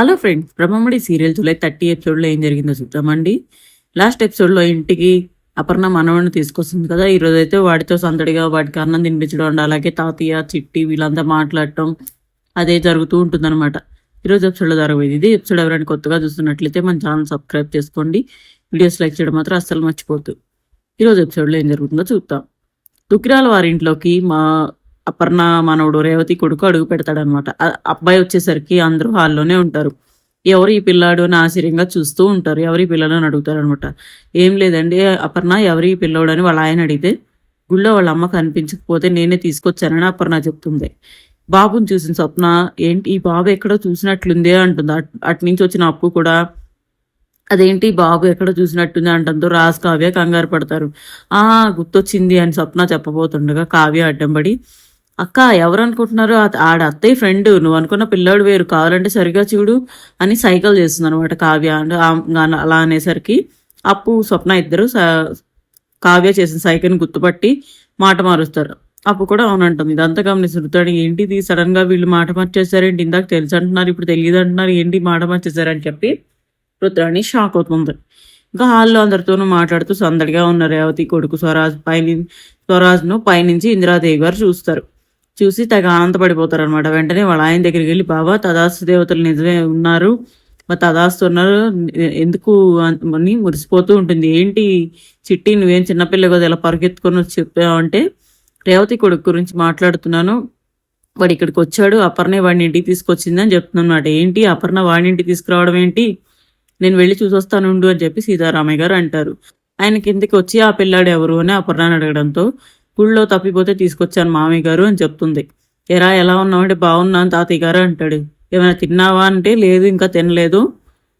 Hello friends Brahmamudi serial July thirty ఎపిసోడ్లో ఏం జరిగిందో చూద్దామండి లాస్ట్ ఎపిసోడ్లో ఇంటికి అపర్ణ మనవడిని తీసుకొస్తుంది కదా ఈరోజు అయితే వాడితో సందడిగా వాడికి అన్నం తినిపించడం అలాగే తాతయ్య చిట్టి వీళ్ళంతా మాట్లాడటం అదే జరుగుతూ ఉంటుందన్నమాట. ఈరోజు ఎపిసోడ్లో జరగబోయేది ఇది. ఎపిసోడ్ ఎవరైనా కొత్తగా చూస్తున్నట్లయితే మన ఛానల్ సబ్స్క్రైబ్ చేసుకోండి. వీడియోస్ లైక్ చేయడం మాత్రం అస్సలు మర్చిపోద్దు ఈరోజు ఎపిసోడ్లో ఏం జరుగుతుందో చూద్దాం. దుక్కిరాల వారి ఇంట్లోకి మా అపర్ణ మనవడు రేవతి కొడుకు అడుగు పెడతాడనమాట. అబ్బాయి వచ్చేసరికి అందరూ హాల్లోనే ఉంటారు. ఎవరు ఈ పిల్లాడు అని ఆశ్చర్యంగా చూస్తూ ఉంటారు. ఎవరు ఈ పిల్లడు అని అడుగుతారు అనమాట ఏం లేదండి అపర్ణ ఎవరి ఈ పిల్లోడు అని వాళ్ళ ఆయన అడిగితే గుళ్ళో వాళ్ళ అమ్మ కనిపించకపోతే నేనే తీసుకొచ్చానని అపర్ణ చెప్తుంది. బాబుని చూసిన స్వప్న ఏంటి ఈ బాబు ఎక్కడో చూసినట్లుందే అంటుంది. అట్ అటు నుంచి వచ్చిన అప్పు కూడా అదేంటి బాబు ఎక్కడ చూసినట్టుంది అంటంతో రాజ్ కావ్య కంగారు పడతారు. ఆ గుర్తొచ్చింది అని స్వప్న చెప్పబోతుండగా కావ్య అడ్డం పడి అక్క ఎవరు అనుకుంటున్నారు ఆడ అత్తయ్య ఫ్రెండ్ నువ్వు అనుకున్న పిల్లాడు వేరు కావాలంటే సరిగా చూడు అని సైకిల్ చేస్తుంది అనమాట కావ్య. అండ్ అలా అనేసరికి అప్పు స్వప్న ఇద్దరు స- కావ్య చేసిన సైకిల్ని గుర్తుపట్టి మాట మారుస్తారు. అప్పు కూడా అవునంటుంది ఇదంతా గమనిస్తుంటాడు. ఏంటి ఇది సడన్గా వీళ్ళు మాట మార్చేసారేంటి ఇందాక తెలుసు అంటున్నారు ఇప్పుడు తెలియదు అంటున్నారు ఏంటి మాట మార్చేసారని చెప్పి రుద్రాణి షాక్ అవుతుంది. ఇంకా హాల్లో అందరితోనూ మాట్లాడుతూ సందడిగా ఉన్న రేవతి కొడుకు స్వరాజ్. పైని స్వరాజ్ను పైనుంచి ఇందిరాదేవి గారు చూస్తారు. చూసి తెగ ఆనందపడిపోతారు అనమాట వెంటనే వాళ్ళ ఆయన దగ్గరికి వెళ్ళి బాబా తదాస్తు దేవతలు నిజమే ఉన్నారు. తదాస్తు ఉన్నారు. ఎందుకు అని మురిసిపోతూ ఉంటుంది. ఏంటి చిట్టి నువ్వేం చిన్నపిల్ల కదా ఇలా పరిగెత్తుకొని వచ్చి చెప్పావంటే రేవతి కొడుకు గురించి మాట్లాడుతున్నాను. వాడు ఇక్కడికి వచ్చాడు. అపర్ణ వాడిని ఇంటికి తీసుకొచ్చింది అని చెప్తున్నాను ఏంటి అపర్ణ వాడిని ఇంటికి తీసుకురావడం ఏంటి? నేను వెళ్ళి చూసొస్తానుండు అని చెప్పి సీతారామయ్య గారు అంటారు. ఆయన కిందకి వచ్చి ఆ పిల్లాడు ఎవరు? అని అపర్ణ అడగడంతో గుళ్ళో తప్పిపోతే తీసుకొచ్చాను మామయ్య గారు అని చెప్తుంది. ఎరా ఎలా ఉన్నావంటే బాగున్నాను తాతయ్య గారు అంటాడు. ఏమైనా తిన్నావా అంటే లేదు ఇంకా తినలేదు.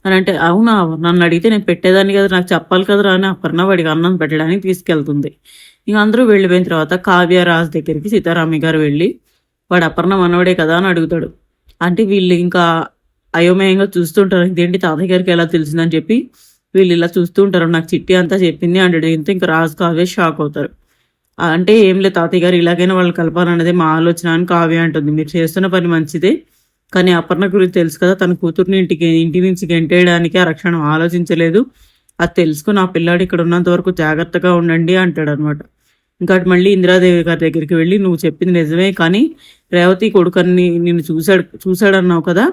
అని అంటే అవునా నన్ను అడిగితే నేను పెట్టేదాన్ని కదా నాకు చెప్పాలి కదరా అని అపర్ణ వాడికి అన్నం పెట్టడానికి తీసుకెళ్తుంది. ఇంక అందరూ వెళ్ళిపోయిన తర్వాత కావ్య రాజ్ దగ్గరికి సీతారామయ్య గారు వెళ్ళి వాడు అపర్ణ మనవడే కదా అని అడుగుతాడు. అంటే వీళ్ళు ఇంకా అయోమయంగా చూస్తుంటారు. ఇదేంటి తాతయ్య గారికి ఎలా తెలిసిందని చెప్పి వీళ్ళు ఇలా చూస్తూ ఉంటారు. నాకు చిట్టి అంతా చెప్పింది అంటాడు. ఇంత ఇంకా రాజు కావ్య షాక్ అవుతారు. అంటే ఏం లేదు తాతయ్య గారు ఇలాగైనా వాళ్ళు కలపాలన్నదే మా ఆలోచన అని కావ్య అంటుంది. మీరు చేస్తున్న పని మంచిదే కానీ అపర్ణ గురించి తెలుసు కదా తన కూతుర్ని ఇంటికి ఇంటి నుంచి గెంటేయడానికి ఆ రక్షణ ఆలోచించలేదు. అది తెలుసుకుని ఆ పిల్లాడు ఇక్కడ ఉన్నంత వరకు జాగ్రత్తగా ఉండండి అంటాడు అనమాట ఇంకా అటు మళ్ళీ ఇందిరాదేవి గారి దగ్గరికి వెళ్ళి నువ్వు చెప్పింది నిజమే కానీ రేవతి కొడుకని నిన్ను చూశాడు చూశాడన్నావు కదా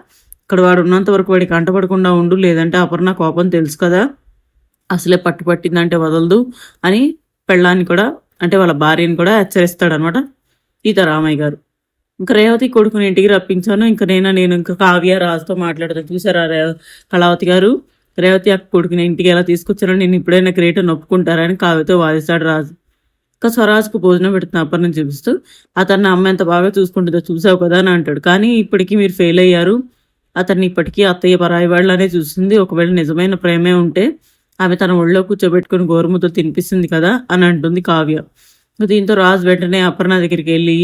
ఇక్కడ వాడు ఉన్నంత వరకు వాడికి కంటపడకుండా ఉండు లేదంటే అపర్ణ కోపం తెలుసు కదా అసలే పట్టు పట్టిందంటే వదలదు అని పెళ్ళాన్ని కూడా అంటే వాళ్ళ భార్యని కూడా హెచ్చరిస్తాడు అనమాట సీతారామయ్య గారు. ఇంకా రేవతి కొడుకుని ఇంటికి రప్పించాను. ఇంకా నేను నేను ఇంకా కావ్య రాజుతో మాట్లాడతాను. చూసారా రే కళావతి గారు? రేవతి ఆ కొడుకుని ఇంటికి ఎలా తీసుకొచ్చారో నేను ఇప్పుడైనా క్రియేటర్ నొప్పుకుంటారని కావ్యతో వాదిస్తాడు రాజు. ఇంకా స్వరాజ్కు భోజనం పెడుతున్న నుంచి చూపిస్తూ అతన్ని అమ్మ ఎంత బాగా చూసుకుంటుందో చూసావు కదా అని అంటాడు. కానీ ఇప్పటికీ మీరు ఫెయిల్ అయ్యారు. అతన్ని ఇప్పటికీ అత్తయ్య పరాయి వాళ్ళనే చూస్తుంది. ఒకవేళ నిజమైన ప్రేమే ఉంటే ఆమె తన ఒళ్ళో కూర్చోబెట్టుకుని గోరుముతో తినిపిస్తుంది కదా అని అంటుంది కావ్య. దీంతో రాజు వెంటనే అపర్ణ దగ్గరికి వెళ్ళి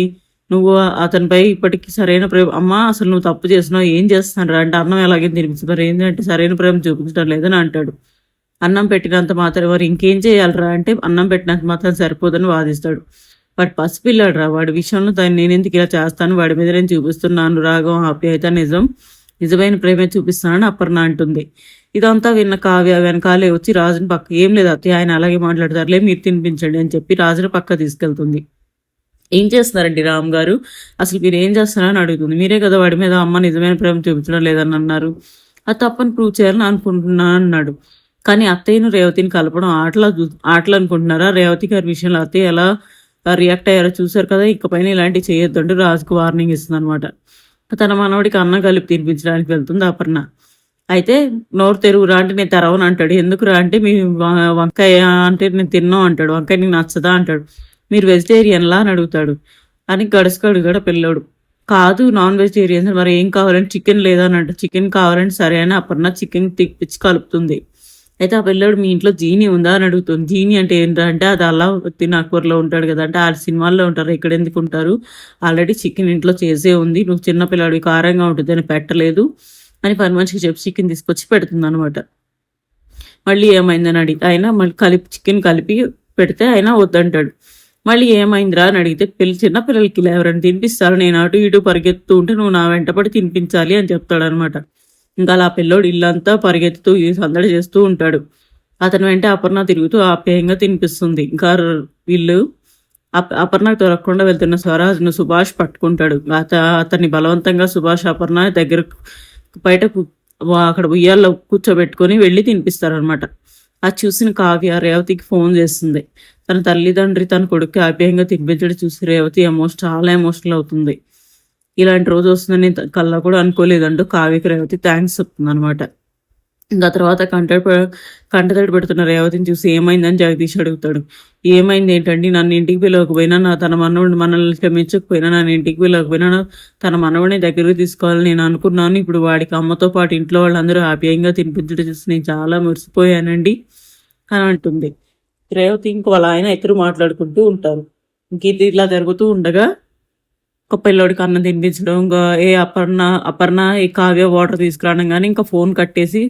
నువ్వు అతనిపై ఇప్పటికీ సరైన ప్రేమ అమ్మా అసలు నువ్వు తప్పు చేసినావు ఏం చేస్తున్నారా అంటే అన్నం ఎలాగే తినిపిస్తుంది ఏంటంటే సరైన ప్రేమ చూపించడం లేదని అంటాడు. అన్నం పెట్టినంత మాత్రం వారు ఇంకేం చేయాలరా? అంటే అన్నం పెట్టినంత మాత్రం సరిపోదని వాదిస్తాడు. వాడు పసిపిల్లాడు రా వాడి విషయంలో దాన్ని నేను ఎందుకు ఇలా చేస్తాను? వాడి మీద నేను చూపిస్తున్నాను రాగం ఆప్యాయత నిజం నిజమైన ప్రేమే చూపిస్తున్నానని అపర్ణ అంటుంది. ఇదంతా విన్న కావ్య వెనకాలే వచ్చి రాజుని పక్క ఏం లేదు అత్తయ్య ఆయన అలాగే మాట్లాడతారులే మీరు తినిపించండి అని చెప్పి రాజుని పక్క తీసుకెళ్తుంది. ఏం చేస్తున్నారండి రామ్ గారు? అసలు మీరు ఏం చేస్తున్నారని అడుగుతుంది. మీరే కదా వాడి మీద అమ్మ నిజమైన ప్రేమ చూపించడం లేదని అన్నారు. అది తప్పని ప్రూవ్ చేయాలని అనుకుంటున్నా అన్నాడు. కానీ అత్తయ్యను రేవతిని కలపడం ఆటలా చూ- ఆటలు అనుకుంటున్నారా? రేవతి గారి విషయంలో అత్తయ్య ఎలా రియాక్ట్ అయ్యారో చూసారు కదా ఇకపైన ఇలాంటివి చేయొద్దంటూ రాజుకు వార్నింగ్ ఇస్తుంది అనమాట తన మనవడికి అన్నం కలిపి తినిపించడానికి వెళ్తుంది అపర్ణ. అయితే నోరు తెరువురా అంటే నేను తెరవను అంటాడు. ఎందుకు రా అంటే మీ వంకాయ అంటే నేను తిన్నాం అంటాడు. వంకాయ నీకు నచ్చదా అంటాడు. మీరు వెజిటేరియన్లా అని అడుగుతాడు. అని గడుసుకాడు గడ పిల్లోడు. కాదు నాన్ వెజిటేరియన్స్ మరి ఏం కావాలంటే చికెన్ లేదా అని అంటే చికెన్ కావాలంటే సరే అని అపర్ణ చికెన్ తిప్పించి కలుపుతుంది. అయితే ఆ పిల్లోడు మీ ఇంట్లో జీని ఉందా అని అడుగుతుంది. జీని అంటే ఏంటంటే అది అలా తినాకూరలో ఉంటాడు కదా. అంటే ఆ సినిమాల్లో ఉంటారు. ఇక్కడ ఎందుకు ఉంటారు? ఆల్రెడీ చికెన్ ఇంట్లో చేసే ఉంది. నువ్వు చిన్నపిల్లాడు కారంగా ఉంటుంది అని పెట్టలేదు. అని పని మనిషికి చెప్పి చికెన్ తీసుకొచ్చి పెడుతుంది అనమాట మళ్ళీ ఏమైందని అడిగితే ఆయన మళ్ళీ కలిపి చికెన్ కలిపి పెడితే ఆయన వద్దంటాడు. మళ్ళీ ఏమైందిరా అని అడిగితే పిల్ల చిన్న పిల్లలకి ఎవరైనా తినిపిస్తారు? నేను అటు ఇటు పరిగెత్తుతూ ఉంటే నువ్వు నా వెంటపడి తినిపించాలి అని చెప్తాడు అనమాట ఇంకా అలా ఆ పిల్లోడు ఇల్లంతా పరిగెత్తుతూ సందడి చేస్తూ ఉంటాడు. అతని వెంట అపర్ణ తిరుగుతూ ఆప్యాయంగా తినిపిస్తుంది. ఇంకా వీళ్ళు అప- అపర్ణకు దొరకకుండా వెళ్తున్న స్వరాజ్ను సుభాష్ పట్టుకుంటాడు. అత అతన్ని బలవంతంగా సుభాష్ అపర్ణ దగ్గర బయట కు- వా- అక్కడ ఉయ్యాల్లో కూర్చోబెట్టుకొని వెళ్ళి తినిపిస్తారనమాట అది చూసిన కావ్య రేవతికి ఫోన్ చేస్తుంది. తన తల్లిదండ్రి తన కొడుకు ఆప్యాయంగా తినిపించడం చూసి రేవతి ఎమోషన్ చాలా ఎమోషనల్ అవుతుంది. ఇలాంటి రోజు వస్తుందని కల్లా కూడా అనుకోలేదంటూ కావ్యకి రేవతి థ్యాంక్స్ చెప్తుంది అనమాట ఇంకా తర్వాత కంట కంటతడి పెడుతున్న రేవతిని చూసి ఏమైందని జగదీష్ అడుగుతాడు. ఏమైంది ఏంటండి? నన్ను ఇంటికి పిలవకపోయినా నా తన మనవుడు మనల్ని క్షమించకపోయినా నన్ను ఇంటికి పిలవకపోయినా తన మనవుడిని దగ్గరికి తీసుకోవాలని నేను అనుకున్నాను. ఇప్పుడు వాడికి అమ్మతో పాటు ఇంట్లో వాళ్ళందరూ ఆప్యాయంగా తినిపించడం చూసి నేను చాలా మురిసిపోయానండి అని అంటుంది. రేవతి ఇంకో వాళ్ళ ఆయన ఇద్దరు మాట్లాడుకుంటూ ఉంటారు. ఇంక ఇది ఇలా జరుగుతూ ఉండగా ఒక పిల్లోడికి అన్నం తినిపించడం ఇంకా ఏ అపర్ణ అపర్ణ ఏ కావ్య వాటర్ తీసుకురావడం కానీ ఇంకా ఫోన్ కట్టేసి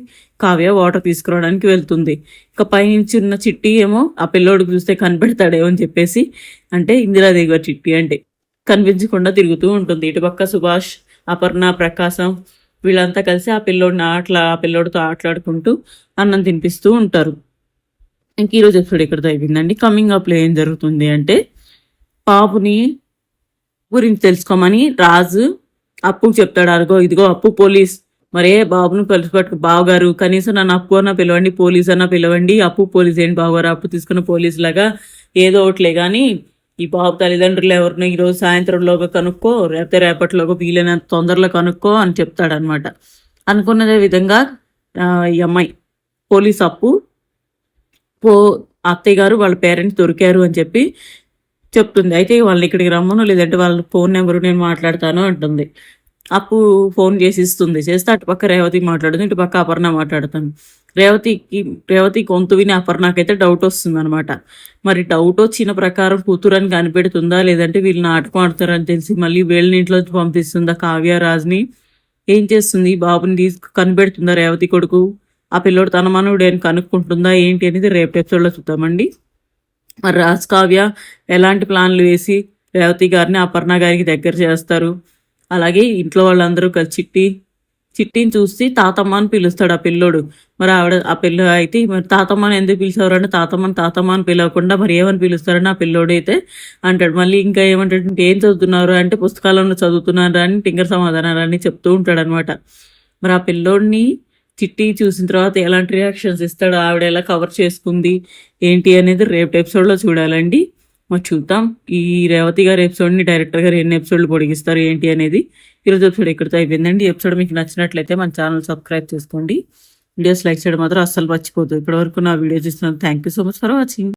కావ్య వాటర్ తీసుకురావడానికి వెళ్తుంది. ఇంకా పైనుంచి ఉన్న చిట్టి ఏమో ఆ పిల్లోడికి చూస్తే కనిపెడతాడేమో అని చెప్పేసి అంటే ఇందిరా దిగ చిట్టి అంటే కనిపించకుండా తిరుగుతూ ఉంటుంది. ఇటుపక్క సుభాష్ అపర్ణ ప్రకాశం వీళ్ళంతా కలిసి ఆ పిల్లోడిని ఆటలా ఆ పిల్లోడితో ఆటలాడుకుంటూ అన్నం తినిపిస్తూ ఉంటారు. ఇంక ఈరోజు ఎపిసోడ్ ఇక్కడ అయిపోయిందండి? కమింగ్ అప్లో ఏం జరుగుతుంది అంటే పాపుని గురించి తెలుసుకోమని రాజు అప్పుకు చెప్తాడు అరుగో ఇదిగో అప్పు పోలీస్. మరే బాబును కలిసి పట్టుకు బావగారు కనీసం నన్ను అప్పు అన్న పిలవండి పోలీస్ అన్న పిలవండి అప్పు పోలీస్ ఏంటి బావగారు అప్పు తీసుకున్న పోలీస్ లాగా ఏదో ఒకటిలే కానీ ఈ బాబు తల్లిదండ్రులు ఎవరినో ఈరోజు సాయంత్రంలోగా కనుక్కో రేపతే రేపటిలోగా వీలైనంత తొందరలో కనుక్కో అని చెప్తాడనమాట అనుకున్నదే విధంగా ఈ అమ్మాయి పోలీస్ అప్పు పో అత్తయ్య గారు వాళ్ళ పేరెంట్స్ దొరికారు అని చెప్పి చెప్తుంది. అయితే వాళ్ళని ఇక్కడికి రమ్మను లేదంటే వాళ్ళ ఫోన్ నెంబర్ నేను మాట్లాడతాను అంటుంది. అప్పు ఫోన్ చేసి ఇస్తుంది. చేస్తే అటుపక్క రేవతి మాట్లాడుతుంది ఇటుపక్క అపర్ణ మాట్లాడతాను రేవతికి రేవతి గొంతు విని అపర్ణకైతే డౌట్ వస్తుంది అనమాట మరి డౌట్ వచ్చిన ప్రకారం కూతురని కనిపెడుతుందా? లేదంటే వీళ్ళు నాటకం ఆడతారని తెలిసి మళ్ళీ వీళ్ళని ఇంట్లో పంపిస్తుందా? కావ్యరాజ్ని ఏం చేస్తుంది? బాబుని తీసుకు కనిపెడుతుందా రేవతి కొడుకు? ఆ పిల్లోడు తన మనవుడు అని కనుక్కుంటుందా? ఏంటి అనేది రేపు ఎపిసోడ్లో చూద్దామండి. మరి రాజ్ కావ్య ఎలాంటి ప్లాన్లు వేసి రేవతి గారిని అపర్ణ గారికి దగ్గర చేస్తారు? అలాగే ఇంట్లో వాళ్ళందరూ కలిసి చిట్టి చిట్టిని చూసి తాతమ్మ అని పిలుస్తాడు ఆ పిల్లోడు. మరి ఆవిడ ఆ పిల్ల అయితే మరి తాతమ్మని ఎందుకు పిలిచేవారు అంటే తాతమ్మని తాతమ్మ అని పిలవకుండా మరి ఏమని పిలుస్తారని ఆ పిల్లోడు అయితే అంటాడు. మళ్ళీ ఇంకా ఏమంటాడు ఏం చదువుతున్నారు? అంటే పుస్తకాలను చదువుతున్నారు? అని టింగర్ సమాధానాలు అని చెప్తూ ఉంటాడు అనమాట మరి ఆ పిల్లోడిని చిట్టి చూసిన తర్వాత ఎలాంటి రియాక్షన్స్ ఇస్తాడు ఆవిడ ఎలా కవర్ చేసుకుంది ఏంటి అనేది రేపు ఎపిసోడ్లో చూడాలండి. మరి చూద్దాం. ఈ రేవతి గారి ఎపిసోడ్ని డైరెక్టర్ గారు ఎన్ని ఎపిసోడ్లు పొడిగిస్తారు ఏంటి అనేది ఈరోజు ఎపిసోడ్ ఇక్కడితో అయిపోయిందండి. ఎపిసోడ్ మీకు నచ్చినట్లయితే మన ఛానల్ సబ్స్క్రైబ్ చేసుకోండి. వీడియోస్ లైక్ చేయడం మాత్రం అస్సలు మర్చిపోతుంది ఇప్పటివరకు నా video చూస్తున్నందుకు thank you so much for watching